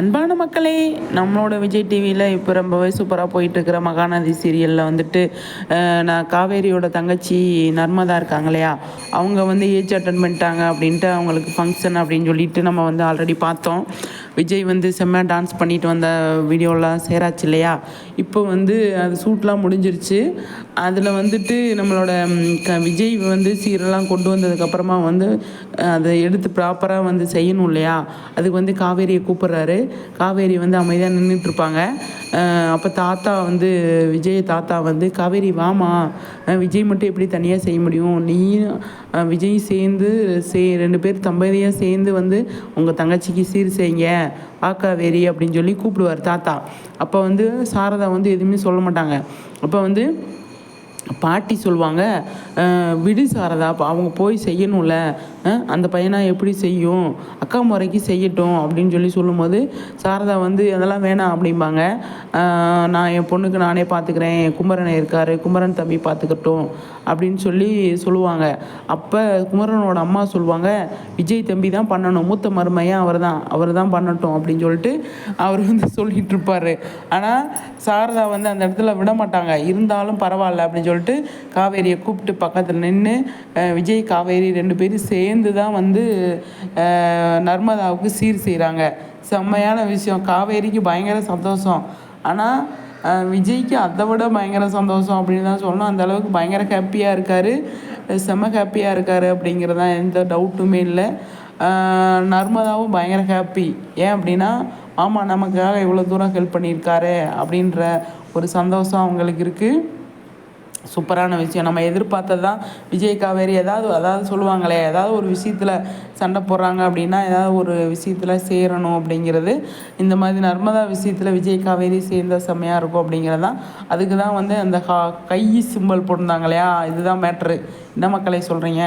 அன்பான மக்களே நம்மளோட விஜய் டிவியில் இப்போ ரொம்பவே சூப்பராக போயிட்டுருக்கிற மகாநதி சீரியலில் வந்துட்டு நான் காவேரியோட தங்கச்சி நர்மதா இருக்காங்க இல்லையா? அவங்க வந்து ஏஜ் அட்டன் பண்ணிட்டாங்க அப்படின்ட்டு அவங்களுக்கு ஃபங்க்ஷன் அப்படின்னு சொல்லிட்டு நம்ம வந்து ஆல்ரெடி பார்த்தோம். விஜய் வந்து செம்ம டான்ஸ் பண்ணிட்டு வந்த வீடியோலாம் சேராச்சு இல்லையா? இப்போ வந்து அது ஷூட்லாம் முடிஞ்சிருச்சு. அதில் வந்துட்டு நம்மளோட க விஜய் வந்து சீரெல்லாம் கொண்டு வந்ததுக்கப்புறமா வந்து அதை எடுத்து ப்ராப்பராக வந்து செய்யணும் இல்லையா? அதுக்கு வந்து காவேரியை கூப்பிட்றாரு. காவேரி வந்து அமைதியாக நின்றுட்டுருப்பாங்க அப்போ தாத்தா வந்து விஜய் தாத்தா வந்து காவேரி வாமா விஜய் மட்டும் எப்படி தனியாக செய்ய முடியும்? நீயும் விஜய் சேர்ந்து சே ரெண்டு பேர் தம்பதியாக சேர்ந்து வந்து உங்கள் தங்கச்சிக்கு சீர் செய்யுங்க. வா காவேரி அப்படின்னு சொல்லி கூப்பிடுவார் தாத்தா. அப்போ வந்து சாரதா வந்து எதுவுமே சொல்ல மாட்டாங்க. அப்போ வந்து பாட்டி சொல்லுவாங்க விடு சாரதா அவங்க போய் செய்யணும்ல. அந்த பையனா எப்படி செய்யும்? அக்கா முறைக்கு செய்யட்டும் அப்படின்னு சொல்லி சொல்லும்போது சாரதா வந்து அதெல்லாம் வேணாம் அப்படிம்பாங்க. நான் என் பொண்ணுக்கு நானே பார்த்துக்கிறேன் குமரன் இருக்கார். குமரன் தம்பி பார்த்துக்கட்டும் அப்படின்னு சொல்லி சொல்லுவாங்க. அப்போ குமரனோட அம்மா சொல்லுவாங்க விஜய் தம்பி தான் பண்ணணும். மூத்த மருமையாக அவர் தான். அவர் தான் பண்ணட்டும் அப்படின்னு சொல்லிட்டு அவர் வந்து சொல்லிகிட்டு இருப்பார். ஆனால் சாரதா வந்து அந்த இடத்துல விட மாட்டாங்க. இருந்தாலும் பரவாயில்ல அப்படின்னு சொல்லிட்டு காவேரியை கூப்பிட்டு பக்கத்தில் நின்று விஜய் காவேரி ரெண்டு பேரும் சேர்ந்து தான் வந்து நர்மதாவுக்கு சீர் செய்கிறாங்க செம்மையான விஷயம். காவேரிக்கு பயங்கர சந்தோஷம். ஆனால் விஜய்க்கு அதை விட பயங்கர சந்தோஷம் அப்படின்னு தான் சொல்லணும். அந்த அளவுக்கு பயங்கர ஹாப்பியாக இருக்கார். செம்ம ஹாப்பியாக இருக்கார் அப்படிங்கிறதான் எந்த டவுட்டுமே இல்லை. நர்மதாவும் பயங்கர ஹாப்பி ஏன் அப்படின்னா ஆமாம் நமக்காக இவ்வளோ தூரம் ஹெல்ப் பண்ணியிருக்காரு அப்படின்ற ஒரு சந்தோஷம் அவங்களுக்கு இருக்குது சூப்பரான விஷயம். நம்ம எதிர்பார்த்தது தான் விஜய் காவேரி ஏதாவது அதாவது சொல்லுவாங்களே ஏதாவது ஒரு விஷயத்தில் சண்டை போடுறாங்க அப்படின்னா ஏதாவது ஒரு விஷயத்தில் சேரணும் அப்படிங்கிறது. இந்த மாதிரி நர்மதா விஷயத்தில் விஜய் காவேரி சேர்ந்த செம்மையாக இருக்கும் அப்படிங்கிறது தான். அதுக்கு தான் வந்து அந்த கா கை சிம்பல் போட்டிருந்தாங்க இல்லையா? இதுதான் மேட்ரு என்ன மக்களை சொல்கிறீங்க